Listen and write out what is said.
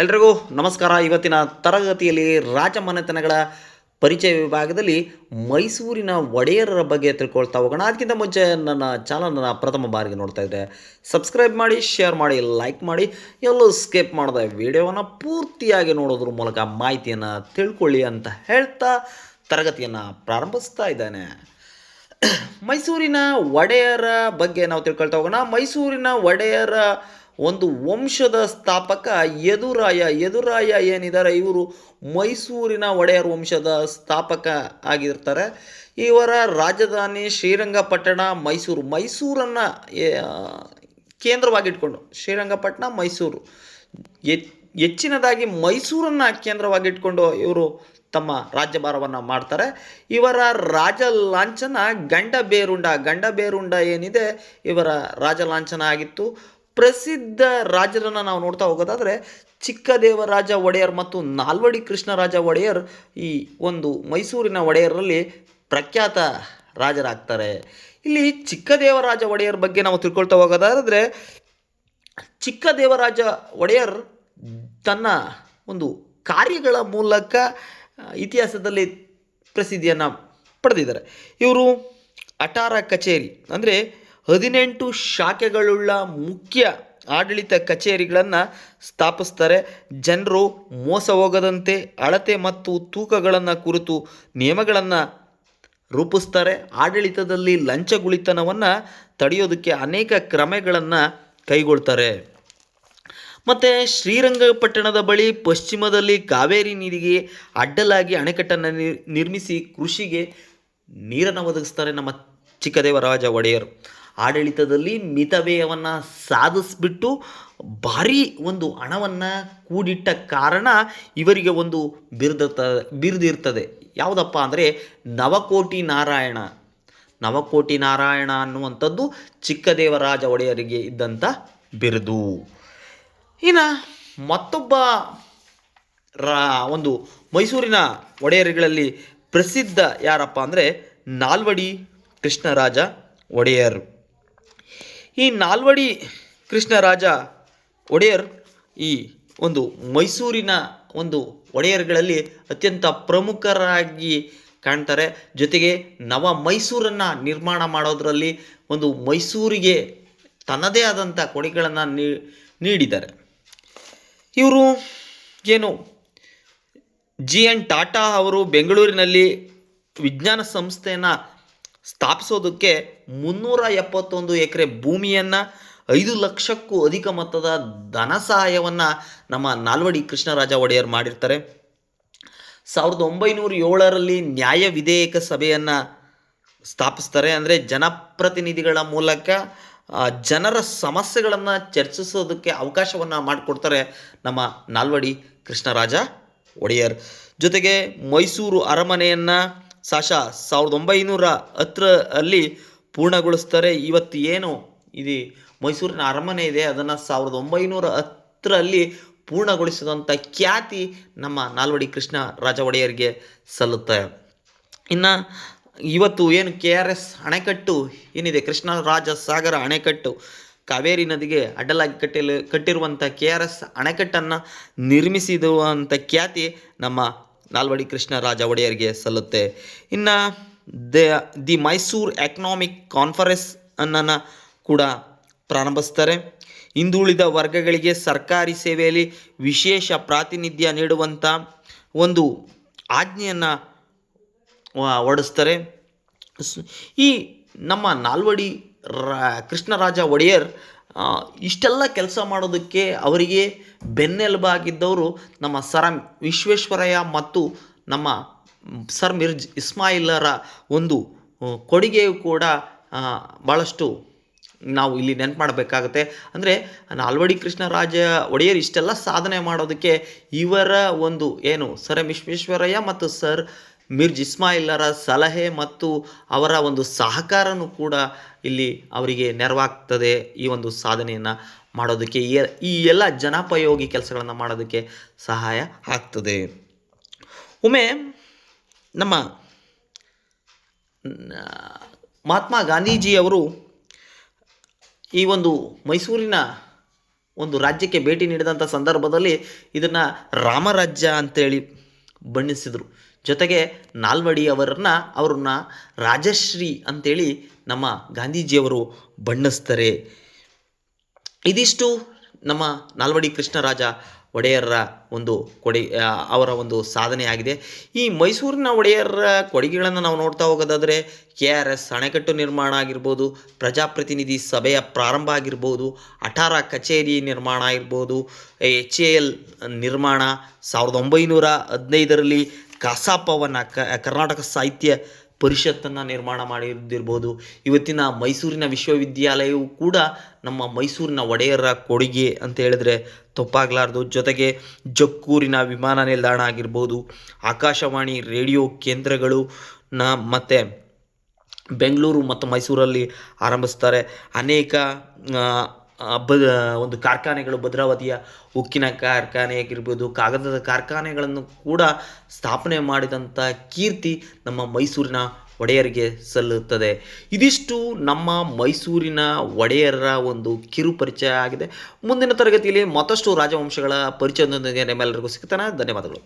ಎಲ್ರಿಗೂ ನಮಸ್ಕಾರ. ಇವತ್ತಿನ ತರಗತಿಯಲ್ಲಿ ರಾಜಮನೆತನಗಳ ಪರಿಚಯ ವಿಭಾಗದಲ್ಲಿ ಮೈಸೂರಿನ ಒಡೆಯರರ ಬಗ್ಗೆ ತಿಳ್ಕೊಳ್ತಾ ಹೋಗೋಣ. ಅದಕ್ಕಿಂತ ಮುಂಚೆ ನನ್ನ ಚಾನಲನ್ನು ಪ್ರಥಮ ಬಾರಿಗೆ ನೋಡ್ತಾ ಇದ್ದೆ ಸಬ್ಸ್ಕ್ರೈಬ್ ಮಾಡಿ, ಶೇರ್ ಮಾಡಿ, ಲೈಕ್ ಮಾಡಿ. ಎಲ್ಲೂ ಸ್ಕಿಪ್ ಮಾಡಿದ ವಿಡಿಯೋವನ್ನು ಪೂರ್ತಿಯಾಗಿ ನೋಡೋದ್ರ ಮೂಲಕ ಮಾಹಿತಿಯನ್ನು ತಿಳ್ಕೊಳ್ಳಿ ಅಂತ ಹೇಳ್ತಾ ತರಗತಿಯನ್ನು ಪ್ರಾರಂಭಿಸ್ತಾ ಇದ್ದಾನೆ. ಮೈಸೂರಿನ ಒಡೆಯರ ಬಗ್ಗೆ ನಾವು ತಿಳ್ಕೊಳ್ತಾ ಹೋಗೋಣ. ಮೈಸೂರಿನ ಒಡೆಯರ ಒಂದು ವಂಶದ ಸ್ಥಾಪಕ ಯದುರಾಯ. ಯದುರಾಯ ಏನಿದ್ದಾರೆ? ಇವರು ಮೈಸೂರಿನ ಒಡೆಯರ್ ವಂಶದ ಸ್ಥಾಪಕ ಆಗಿರ್ತಾರೆ. ಇವರ ರಾಜಧಾನಿ ಶ್ರೀರಂಗಪಟ್ಟಣ, ಮೈಸೂರು. ಮೈಸೂರನ್ನು ಕೇಂದ್ರವಾಗಿಟ್ಕೊಂಡು ಶ್ರೀರಂಗಪಟ್ಟಣ, ಮೈಸೂರು. ಹೆಚ್ ಹೆಚ್ಚಿನದಾಗಿ ಮೈಸೂರನ್ನು ಕೇಂದ್ರವಾಗಿಟ್ಕೊಂಡು ಇವರು ತಮ್ಮ ರಾಜ್ಯಭಾರವನ್ನು ಮಾಡ್ತಾರೆ. ಇವರ ರಾಜ ಲಾಂಛನ ಗಂಡ ಬೇರುಂಡ. ಗಂಡ ಬೇರುಂಡ ಏನಿದೆ? ಇವರ ರಾಜ ಲಾಂಛನ ಆಗಿತ್ತು. ಪ್ರಸಿದ್ಧ ರಾಜರನ್ನು ನಾವು ನೋಡ್ತಾ ಹೋಗೋದಾದರೆ ಚಿಕ್ಕದೇವರಾಜ ಒಡೆಯರ್ ಮತ್ತು ನಾಲ್ವಡಿ ಕೃಷ್ಣರಾಜ ಒಡೆಯರ್ ಈ ಒಂದು ಮೈಸೂರಿನ ಒಡೆಯರಲ್ಲಿ ಪ್ರಖ್ಯಾತ ರಾಜರಾಗ್ತಾರೆ. ಇಲ್ಲಿ ಚಿಕ್ಕದೇವರಾಜ ಒಡೆಯರ್ ಬಗ್ಗೆ ನಾವು ತಿಳ್ಕೊಳ್ತಾ ಹೋಗೋದಾದರೆ ಚಿಕ್ಕದೇವರಾಜ ಒಡೆಯರ್ ತನ್ನ ಒಂದು ಕಾರ್ಯಗಳ ಮೂಲಕ ಇತಿಹಾಸದಲ್ಲಿ ಪ್ರಸಿದ್ಧಿಯನ್ನು ಪಡೆದಿದ್ದಾರೆ. ಇವರು ಅಟಾರ ಕಚೇರಿ, ಅಂದರೆ ಹದಿನೆಂಟು ಶಾಖೆಗಳುಳ್ಳ ಮುಖ್ಯ ಆಡಳಿತ ಕಚೇರಿಗಳನ್ನು ಸ್ಥಾಪಿಸ್ತಾರೆ. ಜನರು ಮೋಸ ಹೋಗದಂತೆ ಅಳತೆ ಮತ್ತು ತೂಕಗಳನ್ನು ಕುರಿತು ನಿಯಮಗಳನ್ನು ರೂಪಿಸ್ತಾರೆ. ಆಡಳಿತದಲ್ಲಿ ಲಂಚಗುಳಿತನವನ್ನು ತಡೆಯೋದಕ್ಕೆ ಅನೇಕ ಕ್ರಮಗಳನ್ನು ಕೈಗೊಳ್ತಾರೆ. ಮತ್ತು ಶ್ರೀರಂಗಪಟ್ಟಣದ ಬಳಿ ಪಶ್ಚಿಮದಲ್ಲಿ ಕಾವೇರಿ ನೀರಿಗೆ ಅಡ್ಡಲಾಗಿ ಅಣೆಕಟ್ಟನ್ನು ನಿರ್- ನಿರ್ಮಿಸಿ ಕೃಷಿಗೆ ನೀರನ್ನು ಒದಗಿಸ್ತಾರೆ ನಮ್ಮ ಚಿಕ್ಕದೇವರಾಜ ಒಡೆಯರು. ಆಡಳಿತದಲ್ಲಿ ಮಿತವ್ಯಯವನ್ನು ಸಾಧಿಸ್ಬಿಟ್ಟು ಭಾರೀ ಒಂದು ಹಣವನ್ನು ಕೂಡಿಟ್ಟ ಕಾರಣ ಇವರಿಗೆ ಒಂದು ಬಿರ್ದತ ಬಿರ್ದಿರ್ತದೆ. ಯಾವುದಪ್ಪ ಅಂದರೆ ನವಕೋಟಿ ನಾರಾಯಣ. ನವಕೋಟಿ ನಾರಾಯಣ ಅನ್ನುವಂಥದ್ದು ಚಿಕ್ಕದೇವರಾಜ ಒಡೆಯರಿಗೆ ಇದ್ದಂಥ ಬಿರುದು. ಇನ್ನು ಮತ್ತೊಬ್ಬ ರಾ ಒಂದು ಮೈಸೂರಿನ ಒಡೆಯರುಗಳಲ್ಲಿ ಪ್ರಸಿದ್ಧ ಯಾರಪ್ಪ ಅಂದರೆ ನಾಲ್ವಡಿ ಕೃಷ್ಣರಾಜ ಒಡೆಯರ್. ಈ ನಾಲ್ವಡಿ ಕೃಷ್ಣರಾಜ ಒಡೆಯರ್ ಈ ಒಂದು ಮೈಸೂರಿನ ಒಂದು ಒಡೆಯರ್ಗಳಲ್ಲಿ ಅತ್ಯಂತ ಪ್ರಮುಖರಾಗಿ ಕಾಣ್ತಾರೆ. ಜೊತೆಗೆ ನವ ಮೈಸೂರನ್ನು ನಿರ್ಮಾಣ ಮಾಡೋದರಲ್ಲಿ ಒಂದು ಮೈಸೂರಿಗೆ ತನ್ನದೇ ಆದಂಥ ಕೊಡುಗೆಗಳನ್ನು ನೀಡಿದ್ದಾರೆ. ಇವರು ಏನು? ಜಿ ಎನ್ ಟಾಟಾ ಅವರು ಬೆಂಗಳೂರಿನಲ್ಲಿ ವಿಜ್ಞಾನ ಸಂಸ್ಥೆಯನ್ನು ಸ್ಥಾಪಿಸೋದಕ್ಕೆ ಮುನ್ನೂರ ಎಪ್ಪತ್ತೊಂದು ಎಕರೆ ಭೂಮಿಯನ್ನು ಐದು ಲಕ್ಷಕ್ಕೂ ಅಧಿಕ ಮೊತ್ತದ ಧನ ಸಹಾಯವನ್ನು ನಮ್ಮ ನಾಲ್ವಡಿ ಕೃಷ್ಣರಾಜ ಒಡೆಯರ್ ಮಾಡಿರ್ತಾರೆ. ಸಾವಿರದ ಒಂಬೈನೂರ ಏಳರಲ್ಲಿ ನ್ಯಾಯ ವಿಧೇಯಕ ಸಭೆಯನ್ನು ಸ್ಥಾಪಿಸ್ತಾರೆ. ಅಂದರೆ ಜನಪ್ರತಿನಿಧಿಗಳ ಮೂಲಕ ಜನರ ಸಮಸ್ಯೆಗಳನ್ನು ಚರ್ಚಿಸೋದಕ್ಕೆ ಅವಕಾಶವನ್ನು ಮಾಡಿಕೊಡ್ತಾರೆ ನಮ್ಮ ನಾಲ್ವಡಿ ಕೃಷ್ಣರಾಜ ಒಡೆಯರ್. ಜೊತೆಗೆ ಮೈಸೂರು ಅರಮನೆಯನ್ನು ಸಾಶ, ಸಾವಿರದ ಒಂಬೈನೂರ ಹತ್ತರ ಅಲ್ಲಿ ಪೂರ್ಣಗೊಳಿಸ್ತಾರೆ. ಇವತ್ತು ಏನು? ಇದು ಮೈಸೂರಿನ ಅರಮನೆ ಇದೆ. ಅದನ್ನು ಸಾವಿರದ ಒಂಬೈನೂರ ಹತ್ತರಲ್ಲಿ ಪೂರ್ಣಗೊಳಿಸಿದಂಥ ಖ್ಯಾತಿ ನಮ್ಮ ನಾಲ್ವಡಿ ಕೃಷ್ಣ ರಾಜ ಒಡೆಯರಿಗೆ ಸಲ್ಲುತ್ತೆ. ಇನ್ನು ಇವತ್ತು ಏನು ಕೆ ಆರ್ ಎಸ್ ಅಣೆಕಟ್ಟು ಏನಿದೆ? ಕೃಷ್ಣರಾಜ ಸಾಗರ ಅಣೆಕಟ್ಟು. ಕಾವೇರಿ ನದಿಗೆ ಅಡ್ಡಲಾಗಿ ಕಟ್ಟಲು ಕಟ್ಟಿರುವಂಥ ಕೆ ಆರ್ ಎಸ್ ಅಣೆಕಟ್ಟನ್ನು ನಿರ್ಮಿಸಿರುವಂಥ ಖ್ಯಾತಿ ನಮ್ಮ ನಾಲ್ವಡಿ ಕೃಷ್ಣರಾಜ ಒಡೆಯರಿಗೆ ಸಲ್ಲುತ್ತೆ. ಇನ್ನು the, the Mysore economic conference ಅನ್ನನ್ನು ಕೂಡ ಪ್ರಾರಂಭಿಸ್ತಾರೆ. ಹಿಂದುಳಿದ ವರ್ಗಗಳಿಗೆ ಸರ್ಕಾರಿ ಸೇವೆಯಲ್ಲಿ ವಿಶೇಷ ಪ್ರಾತಿನಿಧ್ಯ ನೀಡುವಂಥ ಒಂದು ಆಜ್ಞೆಯನ್ನು ಹೊಡೆಸ್ತಾರೆ ಈ ನಮ್ಮ ನಾಲ್ವಡಿ ರಾ ಕೃಷ್ಣರಾಜ ಒಡೆಯರ್ ಇಷ್ಟೆಲ್ಲ ಕೆಲಸ ಮಾಡೋದಕ್ಕೆ ಅವರಿಗೆ ಬೆನ್ನೆಲುಬಾಗಿದ್ದವರು ನಮ್ಮ ಸರ್ ವಿಶ್ವೇಶ್ವರಯ್ಯ ಮತ್ತು ನಮ್ಮ ಸರ್ ಮಿರ್ಜ್ ಇಸ್ಮಾಯಿಲರ ಒಂದು ಕೊಡುಗೆಯು ಕೂಡ ಭಾಳಷ್ಟು ನಾವು ಇಲ್ಲಿ ನೆನ್ಪು ಮಾಡಬೇಕಾಗುತ್ತೆ. ಅಂದರೆ ನಾಲ್ವಡಿ ಕೃಷ್ಣರಾಜ ಒಡೆಯರ್ ಇಷ್ಟೆಲ್ಲ ಸಾಧನೆ ಮಾಡೋದಕ್ಕೆ ಇವರ ಒಂದು ಏನು, ಸರ್ ವಿಶ್ವೇಶ್ವರಯ್ಯ ಮತ್ತು ಸರ್ ಮಿರ್ಜ್ ಇಸ್ಮಾಯಿಲ್ಲರ ಸಲಹೆ ಮತ್ತು ಅವರ ಒಂದು ಸಹಕಾರನೂ ಕೂಡ ಇಲ್ಲಿ ಅವರಿಗೆ ನೆರವಾಗ್ತದೆ ಈ ಒಂದು ಸಾಧನೆಯನ್ನು ಮಾಡೋದಕ್ಕೆ. ಈ- ಎಲ್ಲ ಜನಪಯೋಗಿ ಕೆಲಸಗಳನ್ನು ಮಾಡೋದಕ್ಕೆ ಸಹಾಯ ಆಗ್ತದೆ. ಒಮ್ಮೆ ನಮ್ಮ ಮಹಾತ್ಮ ಗಾಂಧೀಜಿಯವರು ಈ ಒಂದು ಮೈಸೂರಿನ ಒಂದು ರಾಜ್ಯಕ್ಕೆ ಭೇಟಿ ನೀಡಿದಂಥ ಸಂದರ್ಭದಲ್ಲಿ ಇದನ್ನು ರಾಮರಾಜ್ಯ ಅಂತೇಳಿ ಬಣ್ಣಿಸಿದರು. ಜೊತೆಗೆ ನಾಲ್ವಡಿ ಅವರನ್ನ ಅವ್ರನ್ನ ರಾಜಶ್ರೀ ಅಂತೇಳಿ ನಮ್ಮ ಗಾಂಧೀಜಿಯವರು ಬಣ್ಣಿಸ್ತಾರೆ. ಇದಿಷ್ಟು ನಮ್ಮ ನಾಲ್ವಡಿ ಕೃಷ್ಣರಾಜ ಒಡೆಯರ ಒಂದು ಕೊಡಿ ಅವರ ಒಂದು ಸಾಧನೆ ಆಗಿದೆ. ಈ ಮೈಸೂರಿನ ಒಡೆಯರ ಕೊಡುಗೆಗಳನ್ನು ನಾವು ನೋಡ್ತಾ ಹೋಗೋದಾದರೆ ಕೆ ಆರ್ ಎಸ್ ಅಣೆಕಟ್ಟು ನಿರ್ಮಾಣ ಆಗಿರ್ಬೋದು, ಪ್ರಜಾಪ್ರತಿನಿಧಿ ಸಭೆಯ ಪ್ರಾರಂಭ ಆಗಿರ್ಬೋದು, ಅಠಾರ ಕಚೇರಿ ನಿರ್ಮಾಣ ಆಗಿರ್ಬೋದು, ಎಚ್ ಎ ಎಲ್ ನಿರ್ಮಾಣ ಸಾವಿರದ ಒಂಬೈನೂರ ಹದಿನೈದರಲ್ಲಿ ಕಸಾಪವನ್ನು ಕರ್ನಾಟಕ ಸಾಹಿತ್ಯ ಪರಿಷತ್ತನ್ನು ನಿರ್ಮಾಣ ಮಾಡಿದ್ದಿರ್ಬೋದು. ಇವತ್ತಿನ ಮೈಸೂರಿನ ವಿಶ್ವವಿದ್ಯಾಲಯವು ಕೂಡ ನಮ್ಮ ಮೈಸೂರಿನ ಒಡೆಯರ ಕೊಡುಗೆ ಅಂತ ಹೇಳಿದ್ರೆ ತಪ್ಪಾಗಲಾರ್ದು. ಜೊತೆಗೆ ಜಕ್ಕೂರಿನ ವಿಮಾನ ನಿಲ್ದಾಣ ಆಗಿರ್ಬೋದು, ಆಕಾಶವಾಣಿ, ರೇಡಿಯೋ ಕೇಂದ್ರಗಳು ನ ಮತ್ತು ಬೆಂಗಳೂರು ಮತ್ತು ಮೈಸೂರಲ್ಲಿ ಆರಂಭಿಸ್ತಾರೆ. ಅನೇಕ ಹಬ್ಬದ ಒಂದು ಕಾರ್ಖಾನೆಗಳು, ಭದ್ರಾವತಿಯ ಉಕ್ಕಿನ ಕಾರ್ಖಾನೆ ಆಗಿರ್ಬೋದು, ಕಾಗದದ ಕಾರ್ಖಾನೆಗಳನ್ನು ಕೂಡ ಸ್ಥಾಪನೆ ಮಾಡಿದಂಥ ಕೀರ್ತಿ ನಮ್ಮ ಮೈಸೂರಿನ ಒಡೆಯರಿಗೆ ಸಲ್ಲುತ್ತದೆ. ಇದಿಷ್ಟು ನಮ್ಮ ಮೈಸೂರಿನ ಒಡೆಯರ ಒಂದು ಕಿರು ಪರಿಚಯ ಆಗಿದೆ. ಮುಂದಿನ ತರಗತಿಯಲ್ಲಿ ಮತ್ತಷ್ಟು ರಾಜವಂಶಗಳ ಪರಿಚಯದೊಂದಿಗೆ ನಿಮ್ಮೆಲ್ಲರಿಗೂ ಸಿಗ್ತಾನೆ. ಧನ್ಯವಾದಗಳು.